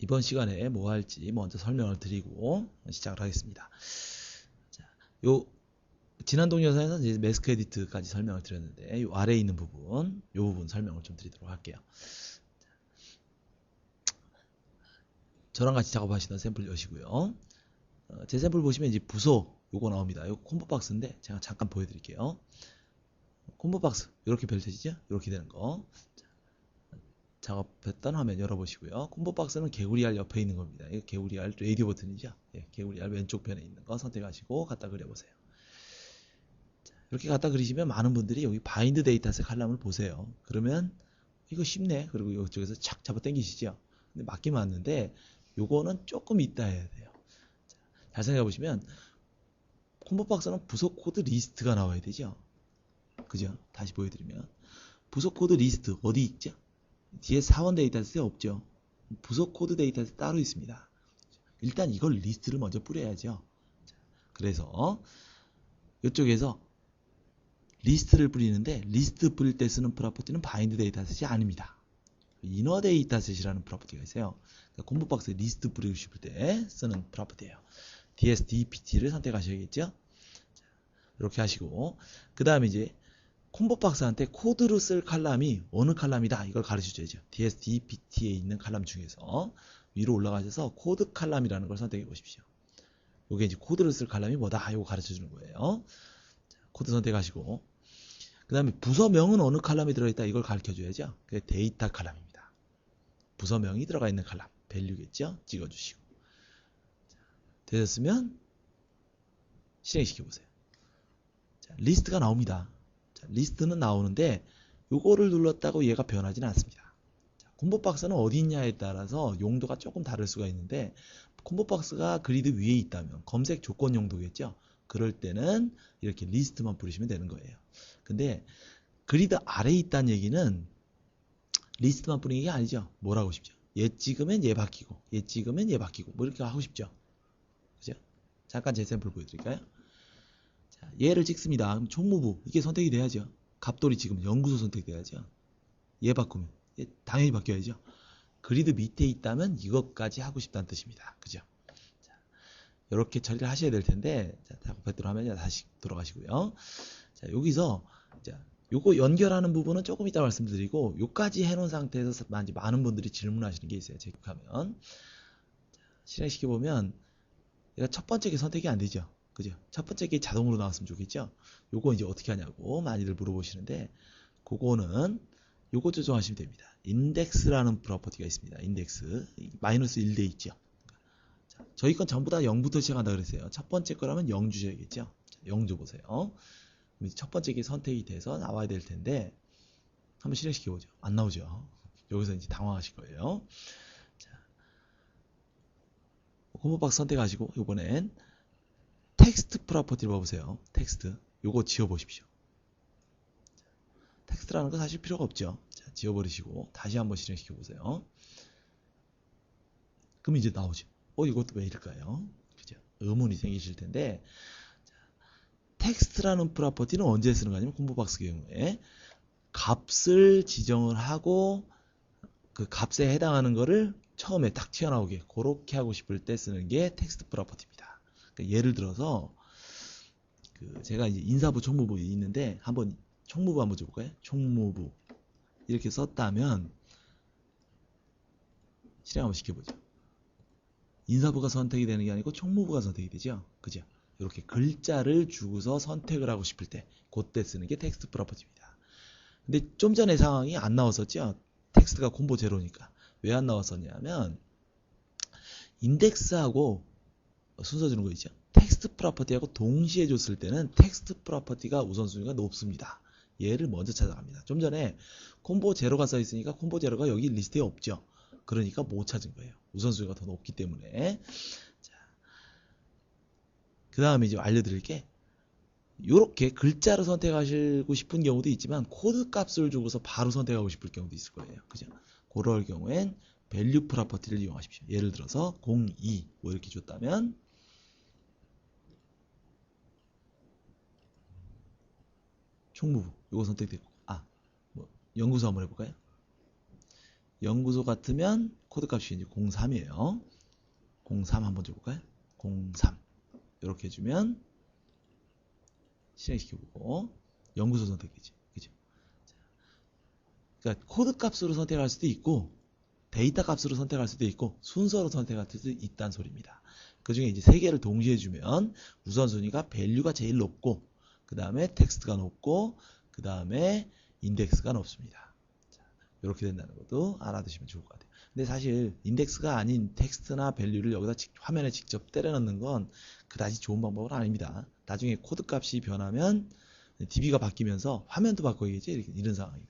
이번 시간에 뭐 할지 먼저 설명을 드리고 시작을 하겠습니다. 자, 요 지난 동영상에서 이제 매스크 에디트까지 설명을 드렸는데 요 아래에 있는 부분, 요 부분 설명을 좀 드리도록 할게요. 저랑 같이 작업하시던 샘플 여시고요. 어, 제 샘플 보시면 이제 부소 요거 나옵니다. 요 콤보 박스인데 제가 잠깐 보여드릴게요. 콤보 박스 이렇게 펼쳐지죠? 이렇게 되는 거. 작업했던 화면 열어보시고요. 콤보 박스는 개구리 알 옆에 있는 겁니다. 이거 개구리 알 레이디오 버튼이죠. 예, 개구리 알 왼쪽 편에 있는 거 선택하시고 갖다 그려보세요. 자, 이렇게 갖다 그리시면 많은 분들이 여기 바인드 데이터셋 칼럼을 보세요. 그러면 이거 쉽네. 그리고 이쪽에서 착 잡아 당기시죠. 근데 맞긴 맞는데 요거는 조금 이따 해야 돼요. 자, 잘 생각해 보시면 콤보 박스는 부속 코드 리스트가 나와야 되죠. 그죠? 다시 보여드리면 부속 코드 리스트 어디 있죠? 뒤에 사원 데이터셋이 없죠. 부속 코드 데이터셋 따로 있습니다. 일단 이걸 리스트를 먼저 뿌려야죠. 그래서 이쪽에서 리스트를 뿌리는데 리스트 뿌릴 때 쓰는 프로퍼티는 바인드 데이터셋이 아닙니다. 이너 데이터셋이라는 프로퍼티가 있어요. 그러니까 콤보 박스에 리스트 뿌리고 싶을 때 쓰는 프로퍼티예요. DSDPT를 선택하셔야겠죠. 이렇게 하시고 그 다음에 이제 콤보 박스한테 코드로 쓸 칼럼이 어느 칼럼이다 이걸 가르쳐 줘야죠. DSDPT에 있는 칼럼 중에서 위로 올라가셔서 코드 칼럼이라는 걸 선택해 보십시오. 이게 이제 코드를 쓸 칼럼이 뭐다 이거 가르쳐 주는 거예요. 자, 코드 선택하시고 그 다음에 부서명은 어느 칼럼에 들어있다 이걸 가르쳐 줘야죠. 그게 데이터 칼럼입니다. 부서명이 들어가 있는 칼럼 밸류겠죠. 찍어주시고 자, 되셨으면 실행시켜 보세요. 자, 리스트가 나옵니다. 자, 리스트는 나오는데 요거를 눌렀다고 얘가 변하지는 않습니다. 자, 콤보 박스는 어디 있냐에 따라서 용도가 조금 다를 수가 있는데 콤보 박스가 그리드 위에 있다면 검색 조건 용도겠죠. 그럴 때는 이렇게 리스트만 부르시면 되는 거예요. 근데 그리드 아래에 있다는 얘기는 리스트만 뿌리는 게 아니죠. 뭐라고 싶죠? 얘 찍으면 얘 바뀌고 얘 찍으면 얘 바뀌고 뭐 이렇게 하고 싶죠. 그죠? 잠깐 제 샘플 보여드릴까요? 자, 얘를 찍습니다. 그럼 총무부 이게 선택이 돼야죠. 갑돌이 지금 연구소 선택돼야죠. 얘 바꾸면 얘 당연히 바뀌어야죠. 그리드 밑에 있다면 이것까지 하고 싶다는 뜻입니다. 그죠? 자, 이렇게 처리를 하셔야 될 텐데 자, 작업했도록 하면 다시 돌아가시고요. 자, 여기서 자, 요거 연결하는 부분은 조금 이따 말씀드리고 요까지 해놓은 상태에서 많은 분들이 질문하시는 게 있어요. 체크하면 실행시켜 보면 얘가 첫 번째 게 선택이 안 되죠. 그죠? 첫 번째 게 자동으로 나왔으면 좋겠죠? 요거 이제 어떻게 하냐고 많이들 물어보시는데, 그거는 요거 조정하시면 됩니다. 인덱스라는 프로퍼티가 있습니다. 인덱스. 마이너스 1대 있죠? 자, 저희 건 전부 다 0부터 시작한다 그랬어요. 첫 번째 거라면 0 주셔야겠죠? 자, 0 줘보세요. 첫 번째 게 선택이 돼서 나와야 될 텐데, 한번 실행시켜 보죠. 안 나오죠? 여기서 이제 당황하실 거예요. 자, 콤보박스 선택하시고, 요번엔 텍스트 프로퍼티를 봐보세요. 텍스트. 요거 지워보십시오. 텍스트라는 거 사실 필요가 없죠. 자, 지워버리시고 다시 한번 실행시켜 보세요. 그럼 이제 나오죠. 어, 이것도 왜 이럴까요? 그죠? 의문이 생기실 텐데 자, 텍스트라는 프로퍼티는 언제 쓰는 거냐면 콤보박스 경우에 값을 지정을 하고 그 값에 해당하는 거를 처음에 딱 튀어나오게 그렇게 하고 싶을 때 쓰는 게 텍스트 프로퍼티입니다. 그러니까 예를 들어서 그 제가 이제 인사부 총무부 있는데 한번 총무부 한번 줘볼까요? 총무부 이렇게 썼다면 실행 한번 시켜보죠. 인사부가 선택이 되는 게 아니고 총무부가 선택이 되죠. 그죠? 이렇게 글자를 주고서 선택을 하고 싶을 때 그때 쓰는 게 텍스트 프로퍼티입니다. 근데 좀 전에 상황이 안 나왔었죠. 텍스트가 콤보 제로니까 왜 안 나왔었냐면 인덱스하고 순서 주는 거 있죠. 텍스트 프로퍼티하고 동시에 줬을 때는 텍스트 프로퍼티가 우선순위가 높습니다. 얘를 먼저 찾아갑니다. 좀 전에 콤보 제로가 써 있으니까 콤보 제로가 여기 리스트에 없죠. 그러니까 못 찾은 거예요. 우선순위가 더 높기 때문에. 자, 그 다음에 이제 알려드릴 게 이렇게 글자로 선택하시고 싶은 경우도 있지만 코드 값을 주고서 바로 선택하고 싶을 경우도 있을 거예요. 그죠? 그럴 경우엔 밸류 프로퍼티를 이용하십시오. 예를 들어서 02 뭐 이렇게 줬다면 총무부 이거 선택됐고 아 뭐 연구소 한번 해볼까요? 연구소 같으면 코드 값이 이제 03이에요. 03 한번 줘볼까요? 03 이렇게 해주면 실행시켜보고 연구소 선택이지. 그죠? 그러니까 코드 값으로 선택할 수도 있고 데이터 값으로 선택할 수도 있고 순서로 선택할 수도 있다는 소리입니다. 그 중에 이제 세 개를 동시에 주면 우선순위가 밸류가 제일 높고 그 다음에 텍스트가 높고 그 다음에 인덱스가 높습니다. 자, 이렇게 된다는 것도 알아두시면 좋을 것 같아요. 근데 사실 인덱스가 아닌 텍스트나 밸류를 여기다 직- 화면에 직접 때려 넣는 건 그다지 좋은 방법은 아닙니다. 나중에 코드 값이 변하면 DB가 바뀌면서 화면도 바꿔야겠지 이런 상황이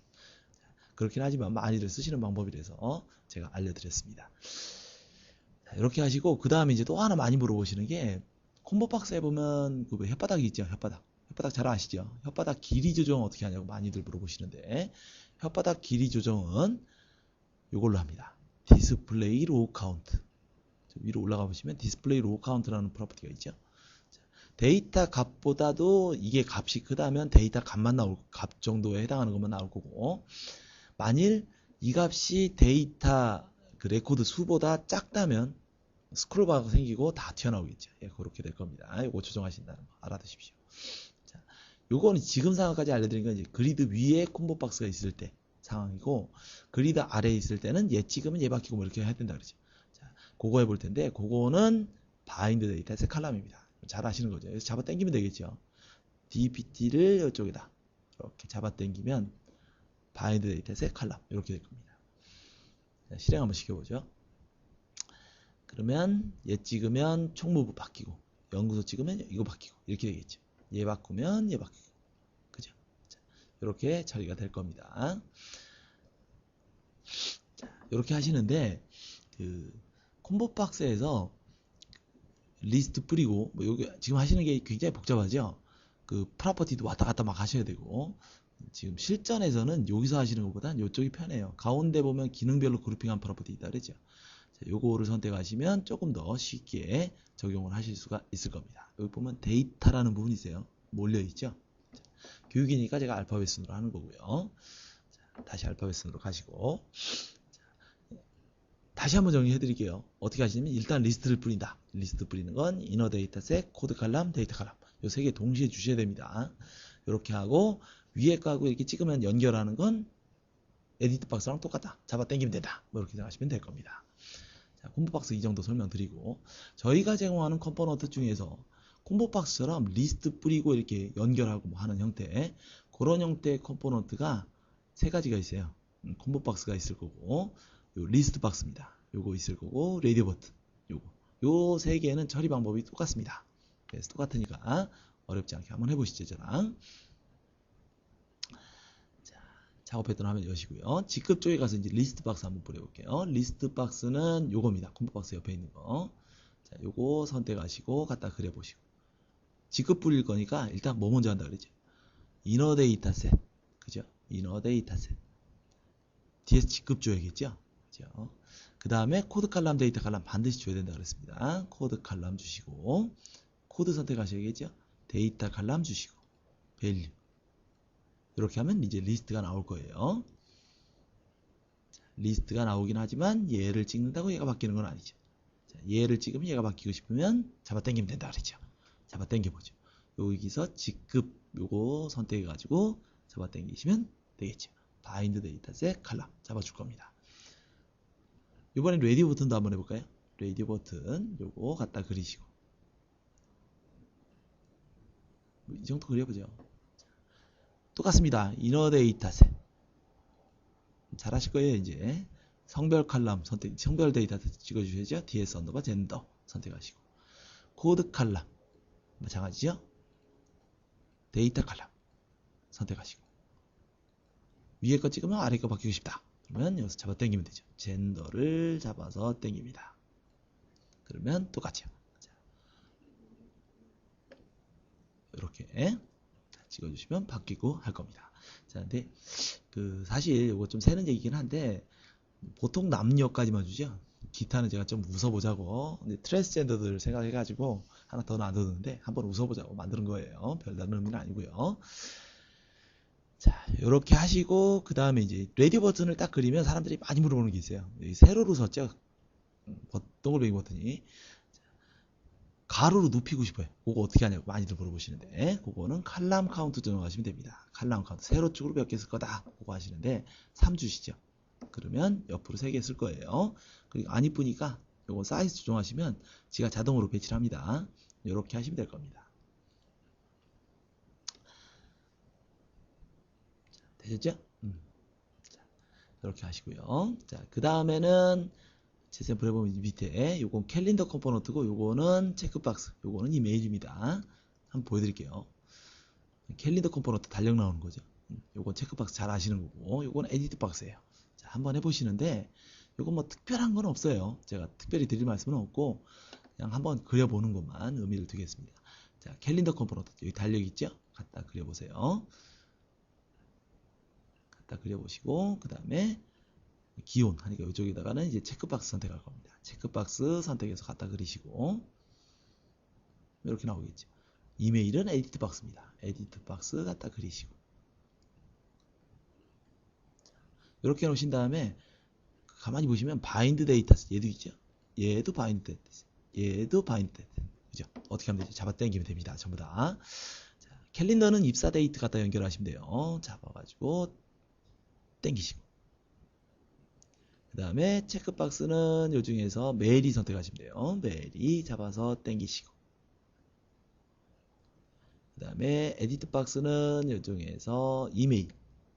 그렇긴 하지만 많이들 쓰시는 방법이라서 제가 알려드렸습니다. 자, 이렇게 하시고 그 다음에 이제 또 하나 많이 물어보시는 게 콤보박스에 보면 그 혓바닥이 있죠 혓바닥 혓바닥 잘 아시죠 혓바닥 길이 조정 어떻게 하냐고 많이들 물어보시는데 혓바닥 길이 조정은 이걸로 합니다 디스플레이 로우 카운트 저 위로 올라가 보시면 디스플레이 로우 카운트라는 프로퍼티가 있죠 자, 데이터 값보다도 이게 값이 크다면 데이터 값만 나올 값 정도에 해당하는 것만 나올 거고 만일 이 값이 데이터 그 레코드 수보다 작다면 스크롤바가 생기고 다 튀어나오겠죠. 예, 그렇게 될 겁니다. 이거 조정하신다는 거 알아두십시오. 자, 요거는 지금 상황까지 알려드린 건 이제 그리드 위에 콤보 박스가 있을 때 상황이고 그리드 아래에 있을 때는 얘 찍으면 얘 바뀌고 뭐 이렇게 해야 된다 그러죠. 자, 그거 해볼 텐데 그거는 바인드 데이터의 칼럼입니다. 잘 아시는 거죠. 그래서 잡아 당기면 되겠죠. DPT를 이쪽에다 이렇게 잡아 당기면 바인드 데이터의 칼럼 이렇게 될 겁니다. 자, 실행 한번 시켜보죠. 그러면 얘 찍으면 총무부 바뀌고 연구소 찍으면 이거 바뀌고 이렇게 되겠죠. 얘 바꾸면 얘 바뀌고 그죠? 자, 이렇게 처리가 될 겁니다. 자, 이렇게 하시는데 그 콤보 박스에서 리스트 뿌리고 뭐 여기 지금 하시는 게 굉장히 복잡하죠. 그 프로퍼티도 왔다 갔다 막 하셔야 되고 지금 실전에서는 여기서 하시는 것보단 이쪽이 편해요. 가운데 보면 기능별로 그룹핑한 프로퍼티 있다 그랬죠. 자, 요거를 선택하시면 조금 더 쉽게 적용을 하실 수가 있을 겁니다. 여기 보면 데이터라는 부분이 있어요. 몰려 있죠. 자, 교육이니까 제가 알파벳 순으로 하는 거고요. 자, 다시 알파벳 순으로 가시고 자, 다시 한번 정리해 드릴게요. 어떻게 하시냐면 일단 리스트를 뿌린다. 리스트 뿌리는 건 이너 데이터셋, 코드 칼럼, 데이터 칼럼. 요 세 개 동시에 주셔야 됩니다. 이렇게 하고 위에 거하고 이렇게 찍으면 연결하는 건 에디트 박스랑 똑같다. 잡아 당기면 된다. 뭐 이렇게 생각하시면 될 겁니다. 자, 콤보박스 이 정도 설명드리고 저희가 제공하는 컴포넌트 중에서 콤보박스처럼 리스트 뿌리고 이렇게 연결하고 뭐 하는 형태 그런 형태의 컴포넌트가 세 가지가 있어요. 음, 콤보박스가 있을 거고 요 리스트 박스입니다. 요거 있을 거고 레디오 버튼 요거 요 세 개는 처리 방법이 똑같습니다. 그래서 똑같으니까 어렵지 않게 한번 해보시죠 저랑 자, 작업했던 화면 여시고요. 직급 쪽에 가서 이제 리스트 박스 한번 뿌려볼게요. 리스트 박스는 요겁니다. 콤보 박스 옆에 있는 거. 자, 요거 선택하시고 갖다 그려보시고. 직급 뿌릴 거니까 일단 뭐 먼저 한다 그러죠? 이너 데이터셋. 그죠? 이너 데이터셋. 뒤에서 직급 줘야겠죠? 그죠? 그 다음에 코드 칼럼, 데이터 칼럼 반드시 줘야 된다 그랬습니다. 코드 칼럼 주시고, 코드 선택하셔야겠죠? 데이터 칼럼 주시고, 밸류. 이렇게 하면 이제 리스트가 나올 거예요. 자, 리스트가 나오긴 하지만 얘를 찍는다고 얘가 바뀌는 건 아니죠. 자, 얘를 찍으면 얘가 바뀌고 싶으면 잡아 당기면 된다 그랬죠. 잡아 당겨 보죠. 여기서 직급 요거 선택해 가지고 잡아 당기시면 되겠죠. 바인드 데이터셋 칼럼 잡아줄 겁니다. 이번엔 레디 버튼도 한번 해볼까요? 레디 버튼 요거 갖다 그리시고 뭐이 정도 그려보죠. 똑같습니다. 이너 데이터셋. 잘 하실 거예요, 이제. 성별 칼럼 선택, 성별 데이터 찍어주셔야죠. DS 언더바 젠더 선택하시고. 코드 칼럼. 마찬가지죠. 데이터 칼럼 선택하시고. 위에 거 찍으면 아래 거 바뀌고 싶다. 그러면 여기서 잡아 당기면 되죠. 젠더를 잡아서 당깁니다. 그러면 똑같죠. 자, 이렇게 찍어주시면 바뀌고 할 겁니다. 자, 근데 그 사실 이거 좀 새는 얘기긴 한데 보통 남녀까지만 주죠. 기타는 제가 좀 웃어보자고 트랜스젠더들 생각해가지고 하나 더 놔두는데 한번 웃어보자고 만드는 거예요. 별다른 의미는 아니고요. 자, 이렇게 하시고 그 다음에 이제 레디 버튼을 딱 그리면 사람들이 많이 물어보는 게 있어요. 세로로. 음, 버- 동글뱅이 버튼이 자, 가로로 눕히고 싶어요. 그거 어떻게 하냐고 많이들 물어보시는데 그거는 칼럼 카운트 적용하시면 됩니다. 칼럼 카운트 세로 쪽으로 몇 개 쓸 거다. 그거 하시는데 3 주시죠. 그러면 옆으로 3개 쓸 거예요. 그리고 안 이쁘니까 요거 사이즈 조정하시면 지가 자동으로 배치를 합니다. 이렇게 하시면 될 겁니다. 되셨죠? 음. 자, 이렇게 하시고요. 자, 그 다음에는 제 샘플 해보면 밑에 요건 캘린더 컴포넌트고 요거는 체크박스, 요거는 이메일입니다. 한번 보여드릴게요. 캘린더 컴포넌트 달력 나오는 거죠. 음, 요건 체크박스 잘 아시는 거고, 요건 에디트 박스예요. 자, 한번 해보시는데, 요건 뭐 특별한 건 없어요. 제가 특별히 드릴 말씀은 없고, 그냥 한번 그려보는 것만 의미를 두겠습니다. 자, 캘린더 컴포넌트 여기 달력 있죠? 갖다 그려보세요. 갖다 그려보시고 그 다음에 기온 하니까 이쪽에다가는 이제 체크박스 선택할 겁니다. 체크박스 선택해서 갖다 그리시고 이렇게 나오겠죠. 이메일은 에디트 박스입니다. 에디트 박스 갖다 그리시고 이렇게 해놓으신 다음에 가만히 보시면 바인드 데이터 얘도 있죠. 얘도 바인드 데이터 얘도 바인드 데이터 그죠? 어떻게 하면 되죠? 잡아 당기면 됩니다. 전부 다. 자, 캘린더는 입사 데이트 갖다 연결하시면 돼요. 잡아가지고 땡기시고 그 다음에 체크박스는 요 중에서 메일이 선택하시면 돼요. 메일이 잡아서 땡기시고. 그 다음에 에디트 박스는 요 중에서 이메일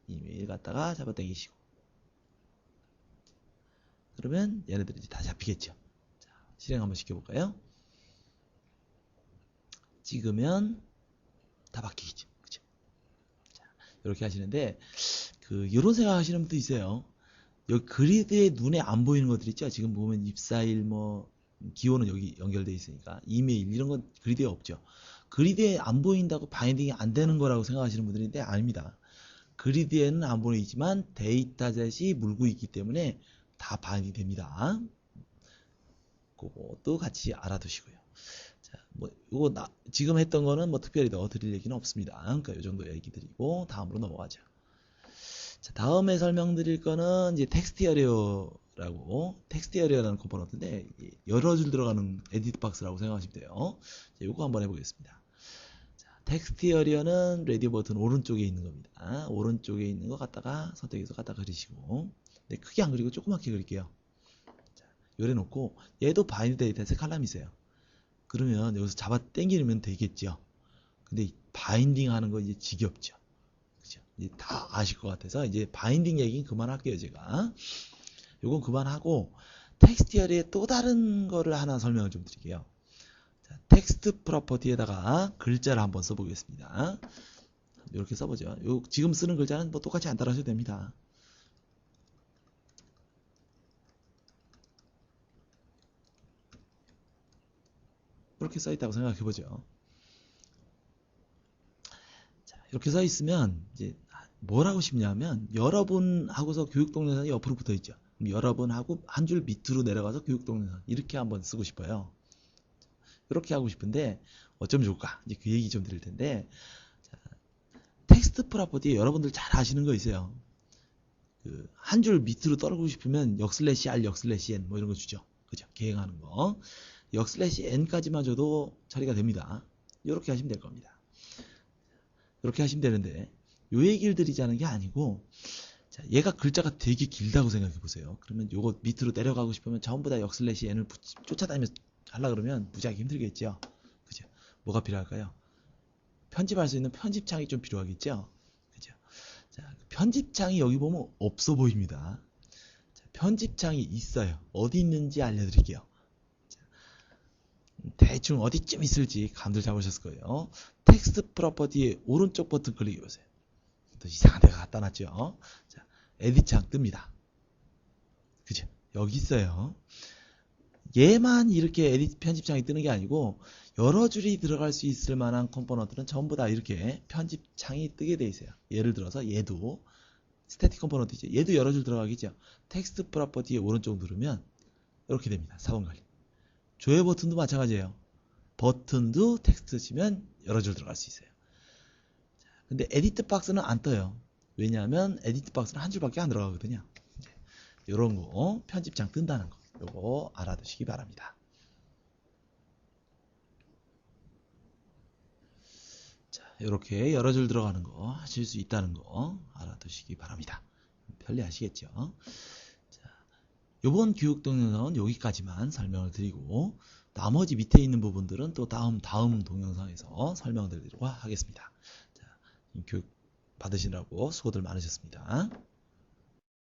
이메일 갖다가 잡아 땡기시고. 그러면 얘네들이 이제 다 잡히겠죠. 자, 실행 한번 시켜볼까요? 찍으면 다 바뀌겠죠. 그죠 자, 이렇게 하시는데 그 이런 생각 하시는 분도 있어요. 여기 그리드에 눈에 안 보이는 것들 있죠. 지금 보면 입사일 뭐 기호는 여기 연결돼 있으니까 이메일 이런 건 그리드에 없죠. 그리드에 안 보인다고 바인딩이 안 되는 거라고 생각하시는 분들인데 아닙니다. 그리드에는 안 보이지만 데이터셋이 물고 있기 때문에 다 바인딩 됩니다. 그것도 같이 알아두시고요. 자, 뭐 이거 나, 지금 했던 거는 뭐 특별히 더 드릴 얘기는 없습니다. 그러니까 이 정도 얘기 드리고 다음으로 넘어가죠. 자, 다음에 설명드릴 거는 이제 텍스트 에리어라고 텍스트 에리어라는 컴포넌트인데 여러 줄 들어가는 에디트 박스라고 생각하시면 돼요. 자, 이거 한번 해보겠습니다. 자, 텍스트 에리어는 레디오 버튼 오른쪽에 있는 겁니다. 오른쪽에 있는 거 갖다가 선택해서 갖다 그리시고 네, 크게 안 그리고 조그맣게 그릴게요. 자, 요래 놓고 얘도 바인드 데이터에서 칼럼이세요. 그러면 여기서 잡아 당기면 되겠죠. 근데 이 바인딩 하는 거 이제 지겹죠. 다 아실 것 같아서 이제 바인딩 얘기는 그만할게요, 제가. 요건 그만하고 텍스티어리의 또 다른 거를 하나 설명을 좀 드릴게요. 자, 텍스트 프로퍼티에다가 글자를 한번 써보겠습니다. 이렇게 써보죠. 요 지금 쓰는 글자는 뭐 똑같이 안 따라하셔도 됩니다. 이렇게 써 있다고 생각해 보죠. 자, 이렇게 써 있으면 이제 뭘 하고 싶냐면 여러분 하고서 교육 동영상이 옆으로 붙어 있죠. 여러분하고 한 줄 밑으로 내려가서 교육 동영상 이렇게 한번 쓰고 싶어요. 이렇게 하고 싶은데 어쩌면 좋을까? 이제 그 얘기 좀 드릴 텐데 자, 텍스트 프로퍼티 여러분들 잘 아시는 거 있어요. 그 한 줄 밑으로 떨고 싶으면 역슬래시 r 역슬래시 n 뭐 이런 거 주죠. 그죠? 계획하는 거. 역슬래시 n까지만 줘도 처리가 됩니다. 이렇게 하시면 될 겁니다. 이렇게 하시면 되는데 요 얘기를 드리자는 게 아니고 자, 얘가 글자가 되게 길다고 생각해 보세요. 그러면 요거 밑으로 내려가고 싶으면 전부 다 역슬래시 n을 붙- 쫓아다니면서 하려 그러면 무지하게 힘들겠죠. 그죠? 뭐가 필요할까요? 편집할 수 있는 편집창이 좀 필요하겠죠. 그죠? 자, 그 편집창이 여기 보면 없어 보입니다. 자, 편집창이 있어요. 어디 있는지 알려드릴게요. 대충 어디쯤 있을지 감들 잡으셨을 거예요. 텍스트 프로퍼티의 오른쪽 버튼 클릭해 보세요. 또 이상한 데가 갖다 놨죠. 자, 에디트 창 뜹니다. 그죠? 여기 있어요. 얘만 이렇게 에디트 편집창이 뜨는 게 아니고 여러 줄이 들어갈 수 있을 만한 컴포넌트는 전부 다 이렇게 편집창이 뜨게 돼 있어요. 예를 들어서 얘도 스태틱 컴포넌트죠. 얘도 여러 줄 들어가겠죠. 텍스트 프로퍼티의 오른쪽 누르면 이렇게 됩니다. 사본 관리. 조회 버튼도 마찬가지예요. 버튼도 텍스트 치면 여러 줄 들어갈 수 있어요. 자, 근데 에디트 박스는 안 떠요. 왜냐하면 에디트 박스는 한 줄밖에 안 들어가거든요. 이런 거 편집장 뜬다는 거 요거 알아두시기 바랍니다. 자, 이렇게 여러 줄 들어가는 거 하실 수 있다는 거 알아두시기 바랍니다. 편리하시겠죠? 자, 이번 교육 동영상은 여기까지만 설명을 드리고 나머지 밑에 있는 부분들은 또 다음 다음 동영상에서 설명드리도록 하겠습니다. 교육 받으시느라고 수고들 많으셨습니다.